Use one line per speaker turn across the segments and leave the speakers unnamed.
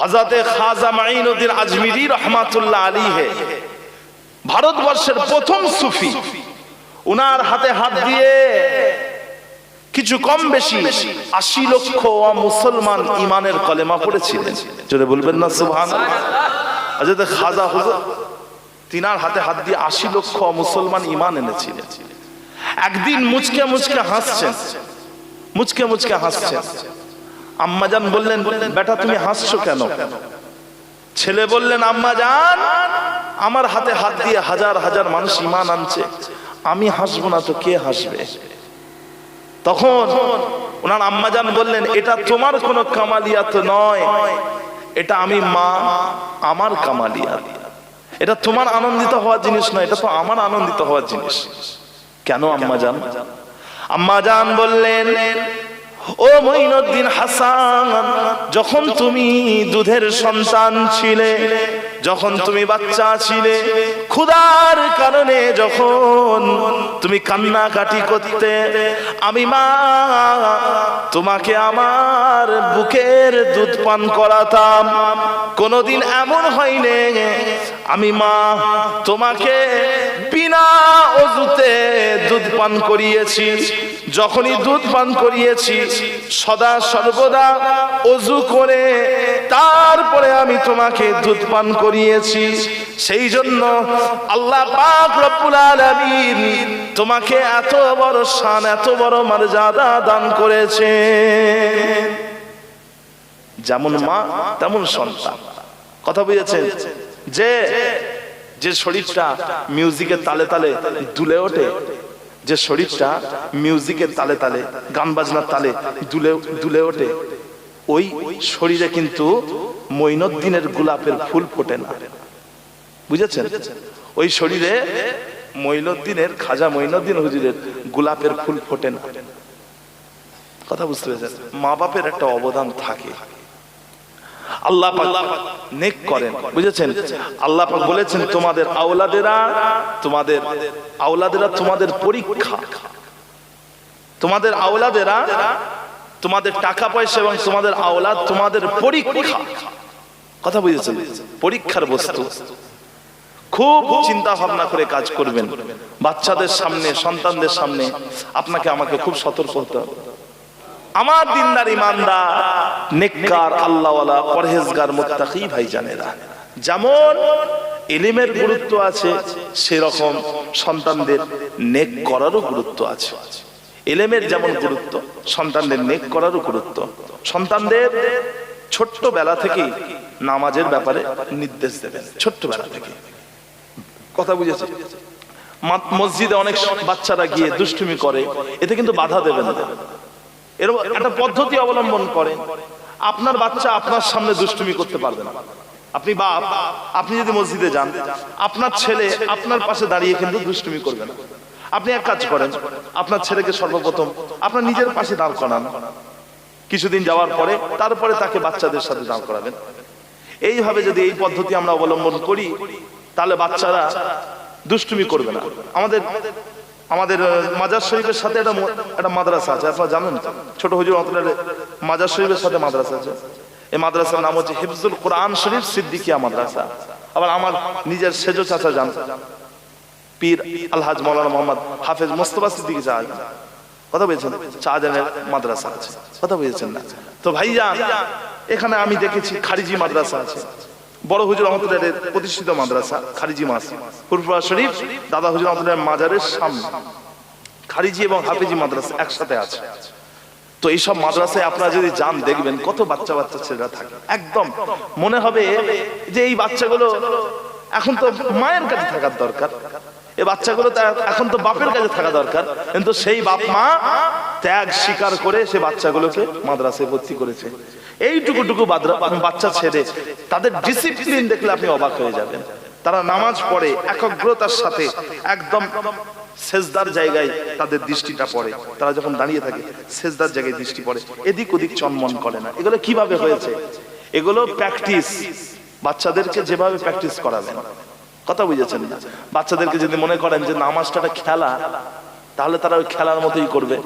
হজরতে খাজা মাইনুদ্দিন আজমিরি রহমাতুল্লাহ আলী হে ভারতবর্ষের প্রথম সুফি। উনার হাতে হাত দিয়ে কিছু কম বেশি আশি লক্ষ মুসলমান ইমানের কলেমা পড়েছিলেন। জোরে বলবেন না সুবহান হজরতে খাজা হুজুর, তিনার হাতে হাত দিয়ে আশি লক্ষ মুসলমান ইমান এনেছিলেন। একদিন মুচকে মুচকে হাসছেন, মুচকে মুচকে হাসছেন। আম্মাজান বললেন, বেটা, তুমি হাসছো কেন? ছেলে বললেন আম্মাজান আমার হাতে হাত দিয়ে হাজার হাজার মানুষ ইমান আনছে। আমি হাসবো না তো কে হাসবে? তখন ওনার আম্মাজান বললেন, এটা তোমার কোনো কামালিয়াত নয়। এটা আমি মা, আমার কামালিয়াত। এটা তোমার আনন্দিত হওয়ার জিনিস নয়, এটা তো আমার আনন্দিত হওয়ার জিনিস। কেন আম্মাজান আম্মাজান বললেন ও মঈনুদ্দিন হাসান, যখন তুমি দুধের সন্তান ছিলে, যখন তুমি বাচ্চা ছিলে, ক্ষুধার কারণে যখন তুমি কান্নাকাটি করতে, আমি মা, তোমাকে আমার বুকের দুধ পান করাতাম। কোনোদিন এমন হয়নি, আমি মা, তোমাকে বিনা অজুতে দুধ পান করিয়েছি। যখনই দুধ পান করিয়েছি, সদা সর্বদা অজু করে। তারপরে আমি তোমাকে দুধ পান করিয়েছি। সেই জন্য আল্লাহ তোমাকে এত বড় শান, এত বড় মর্যাদা দান করেছে যেমন মা, তেমন সন্তান। কথা বুঝেছেন? যে যে শরীরটা মিউজিকের তালে তালে দুলে ওঠে যে শরীরটা মিউজিকের তালে তালে, গান বাজনার তালে দুলে দুলে ওঠে, ওই শরীরে কিন্তু মৈনদ্দিনের গোলাপের ফুল ফোটে না। বুঝেছেন? ওই শরীরে মৈনদ্দিনের খাজা মৈনদ্দিন হুজুরের গোলাপের ফুল ফোটে না। কথা বুঝতে পেরেছেন? মা বাপের একটা অবদান থাকে। আল্লাহ নেক করেন। বুঝেছেন? আল্লাহ বলেছেন, তোমাদের আওলাদেরা তোমাদের আওলাদেরা তোমাদের পরীক্ষা। তোমাদের আওলাদেরা তোমাদের টাকা পয়সা এবং তোমাদের আওলাদ তোমাদের পরীক্ষা। কথা বুঝেছেন? পরীক্ষার বস্তু। খুব চিন্তা ভাবনা করে কাজ করবেন। বাচ্চাদের সামনে, সন্তানদের সামনে আপনাকে আমাকে খুব সতর্ক হতে হবে। আমার দিনদার ইমানদার, নেককার, আল্লাহওয়ালা, পরহেজগার, মুত্তাকি জানেরা। যেমন এলিমের গুরুত্ব আছে, সেরকম সন্তানদের নেক করারও গুরুত্ব আছে। এলেমের যেমন গুরুত্ব, সন্তানদের নেক করারও গুরুত্ব। সন্তানদের ছোট্ট বেলা থেকেই নামাজের ব্যাপারে নির্দেশ দেবেন ছোট্ট বেলা থেকে। কথা বুঝেছি? মসজিদে অনেক বাচ্চারা গিয়ে দুষ্টুমি করে, এতে কিন্তু বাধা দেবেন না। এরকম একটা পদ্ধতি অবলম্বন করেন। আপনার বাচ্চা আপনার সামনে দুষ্টুমি করতে পারবে না। আপনি বাপ, আপনি যদি মসজিদে যান, আপনার ছেলে আপনার পাশে দাঁড়িয়ে কিন্তু দুষ্টুমি করবে না। আপনি এক কাজ করেন, আপনার ছেলেকে সর্বপ্রথম আপনার নিজের পাশে দাঁড় করান। কিছুদিন যাওয়ার পরে তারপরে তাকে বাচ্চাদের সাথে দাঁড় করাবেন। এইভাবে যদি এই পদ্ধতি আমরা অবলম্বন করি, তাহলে বাচ্চারা দুষ্টুমি করবে না। আমাদের আমাদের মাজার শরীফের সাথে একটা একটা মাদ্রাসা আছে। আপনারা জানেন? ছোট হুজুর অন্তরালে মাজার শরীফের সাথে মাদ্রাসা আছে। এই মাদ্রাসার নাম হচ্ছে হিফজুল কোরআন শরীফ সিদ্দিকিয়া মাদ্রাসা। আবার আমার নিজের সেজো চাচা জান, পীর আলহাজ মৌলানা মোহাম্মদ হাফেজ মোস্তফা সিদ্দিকি চা কথা বলছেন? শাহজাহানের মাদ্রাসা আছে। কথা বুঝেছেন না। তো ভাইজান, এখানে আমি দেখেছি খারিজি মাদ্রাসা আছে। বড় হুজুর রহমতুল্লাহের প্রতিষ্ঠিত মাদ্রাসা, খারিজি মাস ফুরফুরা শরীফ, দাদা হুজুর রহমতুল্লাহের মাজারের সামনে। খারিজি এবং হাফিজি মাদ্রাসা একসাথে আছে। তো এইসব মাদ্রাসায় আপনারা যদি যান, দেখবেন কত বাচ্চা বাচ্চা ছেলেরা থাকে। একদম মনে হবে যে এই বাচ্চাগুলো এখন তো মায়ের কাছে থাকার দরকার। এই বাচ্চাগুলো এখন তো বাপের কাছে থাকা দরকার। কিন্তু সেই বাপ মা ত্যাগ স্বীকার করে সে বাচ্চাগুলোকে মাদ্রাসায় ভর্তি করেছে। এইটুকু টুকু বাচ্চা ছেড়ে তাদের ডিসিপ্লিন দেখলে আপনি অবাক হয়ে যাবেন। তারা নামাজ পড়ে, একাগ্রতার সাথে, একদম সেজদার জায়গায় তাদের দৃষ্টিটা পড়ে। তারা যখন দাঁড়িয়ে থাকে, সেজদার জায়গায় দৃষ্টি পড়ে। এদিক ওদিক চনমন করে না। এগুলো কীভাবে হয়েছে? এগুলো প্র্যাকটিস বাচ্চাদেরকে যেভাবে প্র্যাকটিস করাবেন। কথা বুঝেছেন না? বাচ্চাদেরকে যদি মনে করেন যে নামাজটা খেলা, তাহলে তারা ওই খেলার মতোই করবে।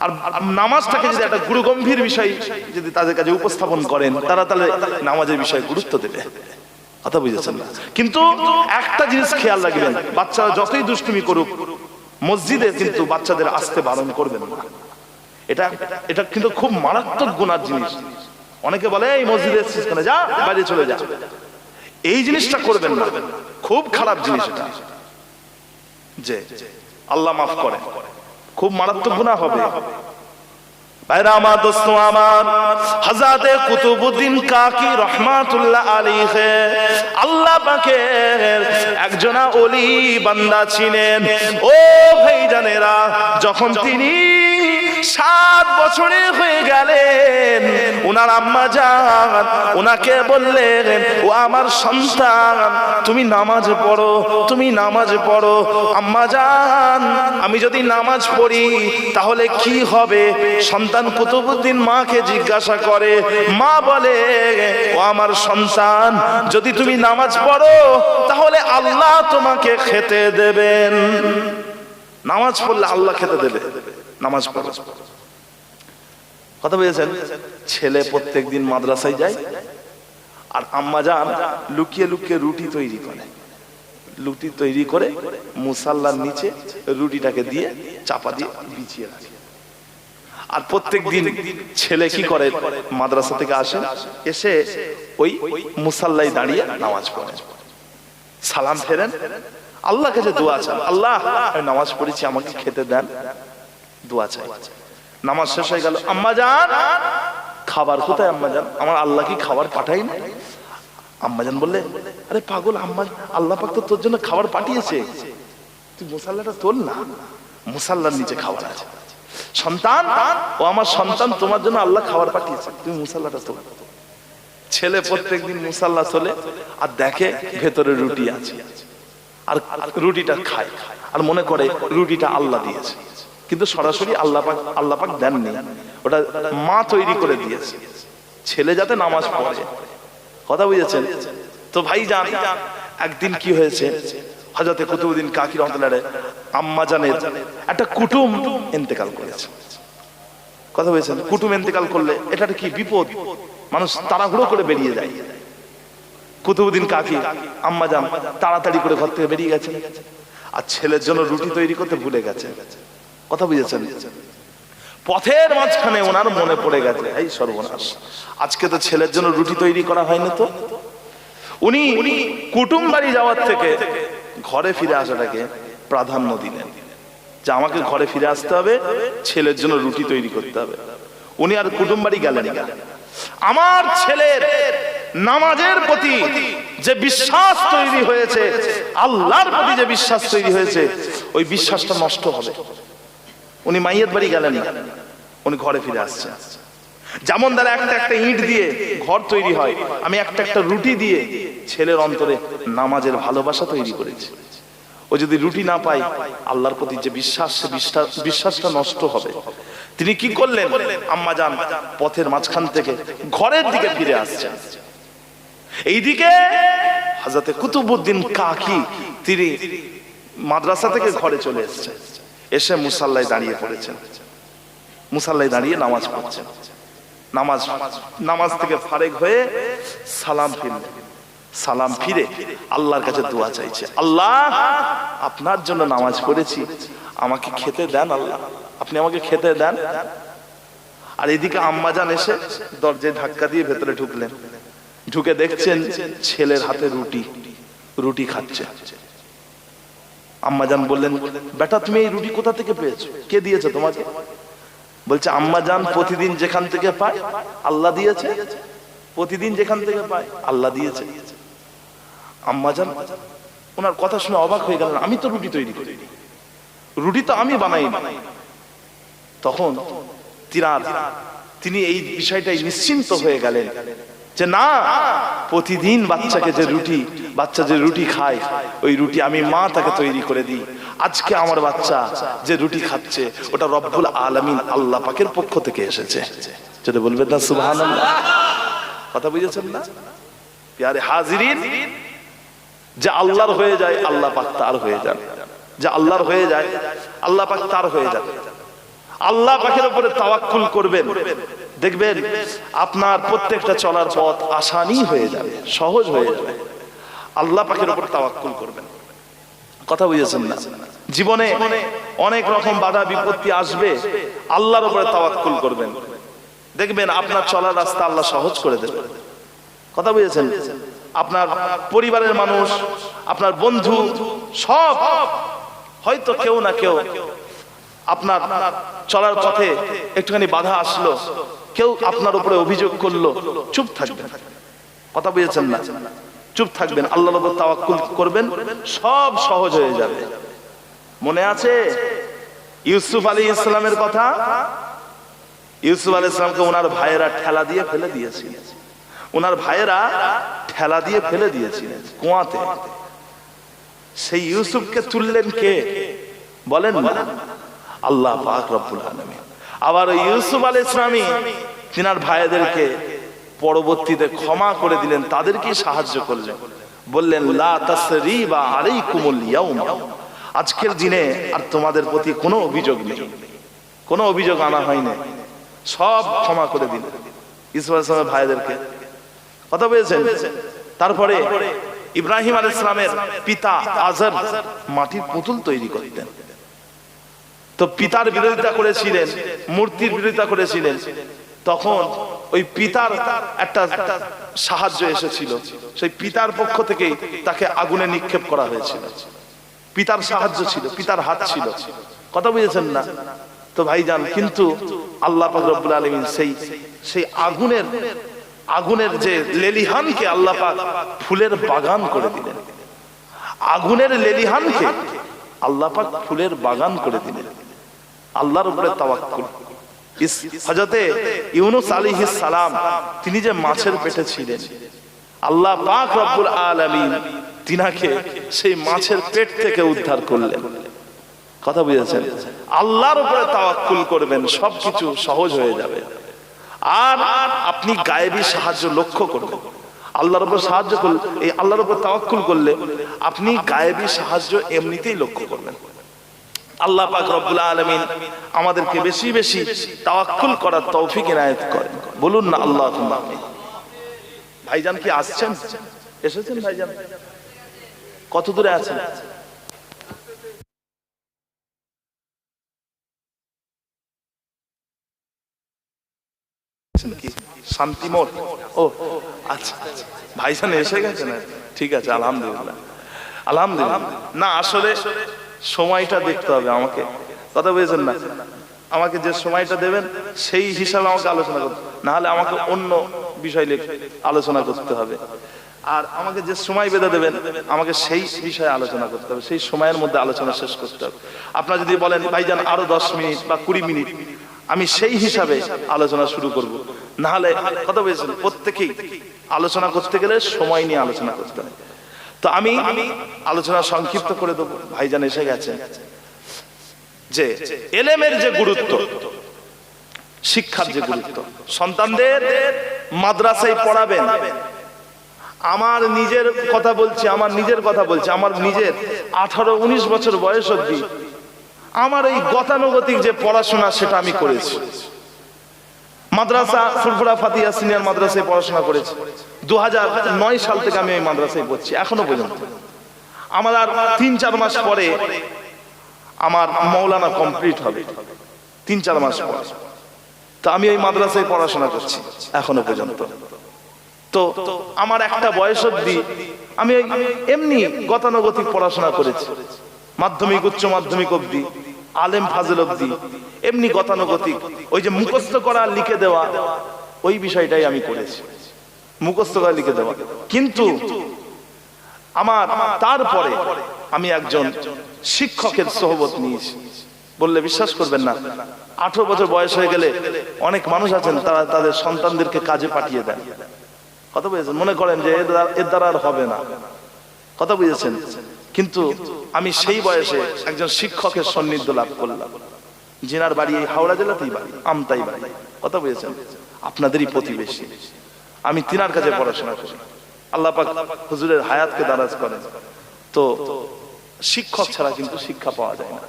আর নামাজটাকে যদি একটা গুরু গম্ভীর বিষয় যদি তাদের কাছে উপস্থাপন করেন, তারা তাহলে নামাজের বিষয়ে গুরুত্ব দেবে। কথা বুঝেছেন না? কিন্তু একটা জিনিস খেয়াল রাখবেন, বাচ্চারা যতই দুষ্টুমি করুক, মসজিদে কিন্তু বাচ্চাদের আসতে বারণ করবেন না। এটা এটা কিন্তু খুব মারাত্মক গুণার জিনিস। অনেকে বলে, এই মসজিদে কেন? যা, বাইরে চলে যা। এই জিনিসটা করবেন না। খুব খারাপ জিনিস এটা। যে, আল্লাহ মাফ করে। খুব মারাত্মক গুণা হবে। কুতুবুদ্দিন কাকি আল্লাহ একজনা অলি বান্দা ছিলেন। ও ভাই জানেরা যখন তিনি সাত বছরে হয়ে গেলেন। ওনার আম্মা যান ওনাকে বললেন, ও আমার সন্তান, তুমি নামাজ পড়ো, তুমি নামাজ পড়ো। আম্মা যান আমি যদি নামাজ পড়ি, তাহলে কি হবে? সন্তান কুতুবুদ্দিন মাকে জিজ্ঞাসা করে, মা বলে, ও আমার সন্তান, যদি তুমি নামাজ পড়ো, তাহলে আল্লাহ তোমাকে খেতে দেবেন। নামাজ পড়লে আল্লাহ খেতে দেবে। নামাজ পড়ো। কথা বুঝেছেন? ছেলে প্রত্যেক দিন মাদ্রাসায় যায়, আর আম্মা যান লুকিয়ে লুকিয়ে রুটি তৈরি করে। রুটি তৈরি করে মুসাল্লার নিচে রুটিটাকে দিয়ে চাপা দিয়ে বিছিয়ে রাখে। আর প্রত্যেক দিন ছেলে কি করে? মাদ্রাসা থেকে আসে, এসে ওই মুসাল্লাই দাঁড়িয়ে নামাজ পড়ে। সালাম ফেরেন আল্লাহ কাছে দোয়া চান, আল্লাহ নামাজ পড়েছি, আমাকে খেতে দেন। দোয়া চাই। নামাজ শেষ হয়ে গেল। আম্মা যান। খাবার কোথায় আম্মা যান? আমার আল্লাহ কি খাবার পাঠাই না আম্মাজান বললে, আরে পাগল আম্মা, আল্লাহ পাক তো তোর জন্য খাবার পাঠিয়েছে। তুই মুসাল্লাটা তোল না। মুসাল্লার নিচে খাবার আছে। সন্তান, ও আমার সন্তান, তোমার জন্য আল্লাহ খাবার পাঠিয়েছে। তুমি মুসাল্লাটা তোল ছেলে প্রত্যেকদিন মুসাল্লা তোলে আর দেখে ভেতরে রুটি আছে। আর রুটিটা খায়। আর মনে করে রুটিটা আল্লাহ দিয়েছে। কিন্তু সরাসরি আল্লাহ পাক আল্লাহ পাক দেননি। ওটা মা তৈরি করে দিয়েছে। ছেলে যাতে নামাজ পড়ে। কথা বুঝেছেন? তো ভাই যান, একদিন কি হয়েছে? হজরতে কুতুবুদ্দিন কাকি রহমতুল্লাহ আম্মা জানের একটা কুটুম ইন্তেকাল করেছে। কথা বলেছেন কুটুম ইন্তেকাল করলে এটা কি বিপদ? মানুষ তাড়াহুড়ো করে বেরিয়ে যায়। কুতুবুদ্দিন কাকি আম্মা যান তাড়াতাড়ি করে ঘর থেকে বেরিয়ে গেছে। আর ছেলের জন্য রুটি তৈরি করতে ভুলে গেছে। কথা বুঝেছেন? পথের মাঝখানে ওনার মনে পড়ে গেছে, এই সর্বনাশ। আজকে তো ছেলের জন্য রুটি তৈরি করা হয়নি তো? উনি কুটুম বাড়ি যাওয়ার থেকে ঘরে ফিরে আসাটাকে প্রাধান্য দিলেন যে আমাকে ঘরে ফিরে আসতে হবে, ছেলের জন্য রুটি তৈরি করতে হবে। উনি আর কুটুম বাড়ি গেলেন আমার ছেলের নামাজের প্রতি যে বিশ্বাস তৈরি হয়েছে, আল্লাহর প্রতি যে বিশ্বাস তৈরি হয়েছে, ওই বিশ্বাসটা নষ্ট হবে। উনি মাইয়ের বাড়ি গেলেন। না উনি ঘরে ফিরে আসছেন। যেমন দ্বারা একটা একটা ইট দিয়ে ঘর তৈরি হয়, আমি একটা একটা রুটি দিয়ে ছেলের অন্তরে নামাজের ভালোবাসা তৈরি করেছি। ও যদি রুটি না পায়, আল্লাহর প্রতি যে বিশ্বাস বিশ্বাসটা নষ্ট হবে। তিনি কি করলেন? আম্মা যান, পথের মাঝখান থেকে ঘরের দিকে ফিরে আসছেন। এইদিকে হাজাতে কুতুবুদ্দিন কাকি, তিনি মাদ্রাসা থেকে ঘরে চলে এসেছেন। এসে মুসাল্লায় দাঁড়িয়ে পড়েছেন। মুসাল্লায় দাঁড়িয়ে নামাজ পড়ছেন। নামাজ নামাজ থেকে ফারেক হয়ে সালাম ফিরলেন। সালাম ফিরে আল্লাহর কাছে দোয়া চাইছে, আল্লাহ, আপনার জন্য নামাজ পড়েছি। আমাকে খেতে দেন আল্লাহ। আপনি আমাকে খেতে দেন। আর এদিকে আম্মাজান এসে দরজায় ধাক্কা দিয়ে ভেতরে ঢুকলেন। ঢুকে দেখছেন ছেলের হাতে রুটি রুটি খাচ্ছে। আম্মাজান বললেন, বেটা, তুমি এই রুটি কোথা থেকে পেয়েছ? কে দিয়েছে তোমাকে? বলছে আম্মা যান প্রতিদিন যেখান থেকে পায়, আল্লাহ দিয়েছে। প্রতিদিন যেখান থেকে পায়, আল্লাহ দিয়েছে। আম্মা যান ওনার কথা শুনে অবাক হয়ে গেলেন, আমি তো রুটি তৈরি করি। রুটি তো আমি বানাই তখন তিনি এই বিষয়টাই নিশ্চিন্ত হয়ে গেলেন। যে না, প্রতিদিন বাচ্চাকে যে রুটি, বাচ্চা যে রুটি খায়, ওই রুটি আমি মা তাকে তৈরি করে দিই। আজকে আমার বাচ্চা যে রুটি খাচ্ছে, ওটা রব্বুল আলমিন আল্লাহ পাকের পক্ষ থেকে এসেছে। যদি বলবেন না সুবহান কথা বুঝেছেন না? প্যারে হাজিরিন, যে আল্লাহর হয়ে যায়, আল্লাহ পাক তার হয়ে যান। যে আল্লাহর হয়ে যায়, আল্লাহ পাক তার হয়ে যান। আল্লাহ পাখের উপরে তাওয়াক্কুল করবেন। দেখবেন, আপনার প্রত্যেকটা চলার পথ আসানি হয়ে যাবে, সহজ হয়ে যাবে। আল্লাহ পাখের উপর তাওয়াক্কুল করবেন। কথা বুঝেছেন না? জীবনে অনেক রকম বাধা, বিপত্তি আসবে, আল্লাহর উপরে তাওয়াক্কুল করবেন। দেখবেন, আপনার চলার রাস্তা আল্লাহ সহজ করে দেবেন। কথা বুঝেছেন? আপনার পরিবারের মানুষ, আপনার বন্ধু, সব, হয়তো কেউ না কেউ আপনার চলার পথে একটুখানি বাধা আসলো কেউ আপনার উপরে অভিযোগ করল, চুপ থাকবেন। কথা বুঝেছেন না? চুপ থাকবেন, আল্লাহর উপর তাওয়াক্কুল করবেন, সব সহজ হয়ে যাবে। মনে আছে ইউসুফ আলী ইসলামের কথা? ইউসুফ আলী ইসলামকে ওনার ভাইয়েরা ঠেলা দিয়ে ফেলে দিয়েছিলেন ওনার ভাইয়েরা ঠেলা দিয়ে ফেলে দিয়েছিলেন কুয়াতে। সেই ইউসুফকে তুললেন কে? বলেন না। আল্লাহ পাক রব্বুল আলামিন। আবার ওই ইউসুফ আলী ইসলামী তিনার ভাইদেরকে পরবর্তীতে ক্ষমা করে দিলেন তাদেরকে সাহায্য করলেন। বললেন আজকের দিনে আর তোমাদের প্রতি কোনো অভিযোগ নেই। কোনো অভিযোগ আনা হয়নি। সব ক্ষমা করে দিলেন। ইসুফ আলাইহিস সালামের ভাইদেরকে। কথা বলেছেন? তারপরে ইব্রাহিম আল ইসলামের পিতা আজর মাটির পুতুল তৈরি করতেন। তো পিতার বিরোধিতা করেছিলেন, মূর্তির বিরোধিতা করেছিলেন। তখন ওই পিতার একটা সাহায্য এসেছিল। সেই পিতার পক্ষ থেকে তাকে আগুনে নিক্ষেপ করা হয়েছিল। পিতার সাহায্য ছিল, পিতার হাত ছিল। কথা বুঝেছেন না? তো ভাইজান, কিন্তু আল্লাহ রব্বুল আলামিন সেই সেই আগুনের আগুনের যে লেলিহানকে আল্লাহ ফুলের বাগান করে দিলেন। আগুনের লেলিহানকে আল্লাহ ফুলের বাগান করে দিলেন। আল্লাহর উপরে তাওয়াক্কুল। হজরতে ইউনুস আলাইহিস সালাম, তিনি যে মাছের পেটে ছিলেন, আল্লাহ পাক রব্বুল আলামিন তিনাকে সেই মাছের পেট থেকে উদ্ধার করলেন। কথা বুঝেছেন? আল্লাহর উপরে তাওয়াক্কুল করবেন, সবকিছু সহজ হয়ে যাবে। আর আপনি গায়েবী সাহায্য লক্ষ্য করবেন। আল্লাহর উপর সাহায্য করলে, এই আল্লাহর উপর তাওয়াক্কুল করলে আপনি গায়েবী সাহায্য এমনিতেই লক্ষ্য করবেন। আল্লাহ পাক রব্বুল আলামিন আমাদেরকে বেশি বেশি তাওয়াক্কুল করার তৌফিক ইনায়েত করেন। বলুন না আল্লাহ ভাইজান কি আসছেন? এসেছেন ভাইজান? কত দূরে আছেন? কি? শান্তিমোড় ও আচ্ছা আচ্ছা। ভাইজান এসে গেছেন? ঠিক আছে, আলহামদুলিল্লাহ। আলহামদুলিল্লাহ। না, আসলে সময়টা দেখতে হবে আমাকে। কথা বুঝেছেন না? আমাকে যে সময়টা দেবেন, সেই হিসাবে আমাকে আলোচনা করতে না হলে আমাকে অন্য বিষয় আলোচনা করতে হবে। আর আমাকে যে সময় বেঁধে দেবেন, আমাকে সেই বিষয়ে আলোচনা করতে হবে। সেই সময়ের মধ্যে আলোচনা শেষ করতে হবে। আপনারা যদি বলেন, ভাইজান, আরও দশ মিনিট বা কুড়ি মিনিট, আমি সেই হিসাবে আলোচনা শুরু করব। না হলে কথা বলেছেন প্রত্যেকেই আলোচনা করতে গেলে সময় নিয়ে আলোচনা করতে হবে তো আমি আলোচনা সংক্ষিপ্ত করে দেবো। ভাইজান এসে গেছে। যে এলেমের যে গুরুত্ব, শিক্ষার যে গুরুত্ব, সন্তানদের মাদ্রাসায় পড়াবেন। আমার নিজের কথা বলছি, আমার নিজের কথা বলছি, আমার নিজের আঠারো, উনিশ বছর বয়স অব্দি আমার এই গতানুগতিক যে পড়াশোনা সেটা আমি করেছি। মাদ্রাসা ফুরফুরা ফাতিয়া সিনিয়র মাদ্রাসায় পড়াশোনা করেছি। দু নয় সাল থেকে আমি মাদ্রাসায় পড়ছি, এখনও পর্যন্ত। আমার আর তিন চার মাস পরে আমার মৌলানা কমপ্লিট হবে। তিন চার মাস পর। তো আমি এই মাদ্রাসায় পড়াশোনা করছি, এখনও পর্যন্ত। তো আমার একটা বয়স অব্দি আমি এমনি গতানুগতিক পড়াশোনা করেছি। মাধ্যমিক, উচ্চ মাধ্যমিক অব্দি আলেম ফাজল অব্দি এমনি গতানুগতিক। ওই যে মুখস্থ করা, লিখে দেওয়া, ওই বিষয়টাই আমি করেছি। মুখস্থ লিখে দেওয়া। কিন্তু আমার তারপরে আমি একজন শিক্ষকের সহবত নিয়েছি। বললে বিশ্বাস করবেন না, আঠারো বছর বয়স হয়ে গেলে অনেক মানুষ আছেন, তারা তাদের সন্তানদেরকে কাজে পাঠিয়ে দেন। কথা বুঝেছেন? মনে করেন যে এর দ্বারা- আর হবে না। কথা বুঝেছেন? কিন্তু আমি সেই বয়সে একজন শিক্ষকের সান্নিধ্য লাভ করলাম। জিনার বাড়ি হাওড়া জেলাতেই বাড়ি, আমতাই বাড়ি। কথা বুঝেছেন? আপনাদেরই প্রতিবেশী। আমি তিনার কাছে পড়াশোনা করি। আল্লাহ পাক হুজুরের হায়াতকে দারাজ করেন। তো শিক্ষক ছাড়া কিন্তু শিক্ষা পাওয়া যায় না।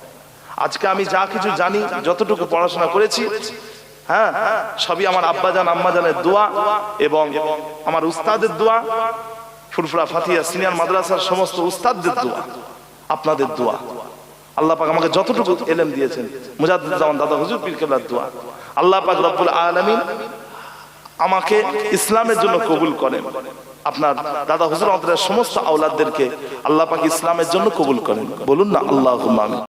আজকে আমি যা কিছু জানি, যতটুকু পড়াশোনা করেছি হ্যাঁ সবই আমার আব্বাজান, আম্মাজানের দোয়া এবং আমার উস্তাদের দোয়া, ফুরফুরা ফাতিয়া সিনিয়র মাদ্রাসার সমস্ত উস্তাদদের দোয়া, আপনাদের দোয়া। আল্লাহ পাক আমাকে যতটুকু এলেম দিয়েছেন মুজাদ্দুজ্জামান দাদা হুজুর পীর কেবলার দোয়া। আল্লাহ পাক রব্বুল আলামিন আমাকে ইসলামের জন্য কবুল করেন। আপনার দাদা হুজুর আমাদের সমস্ত আওলাদদেরকে আল্লাহ পাক ইসলামের জন্য কবুল করেন। বলুন না আল্লাহ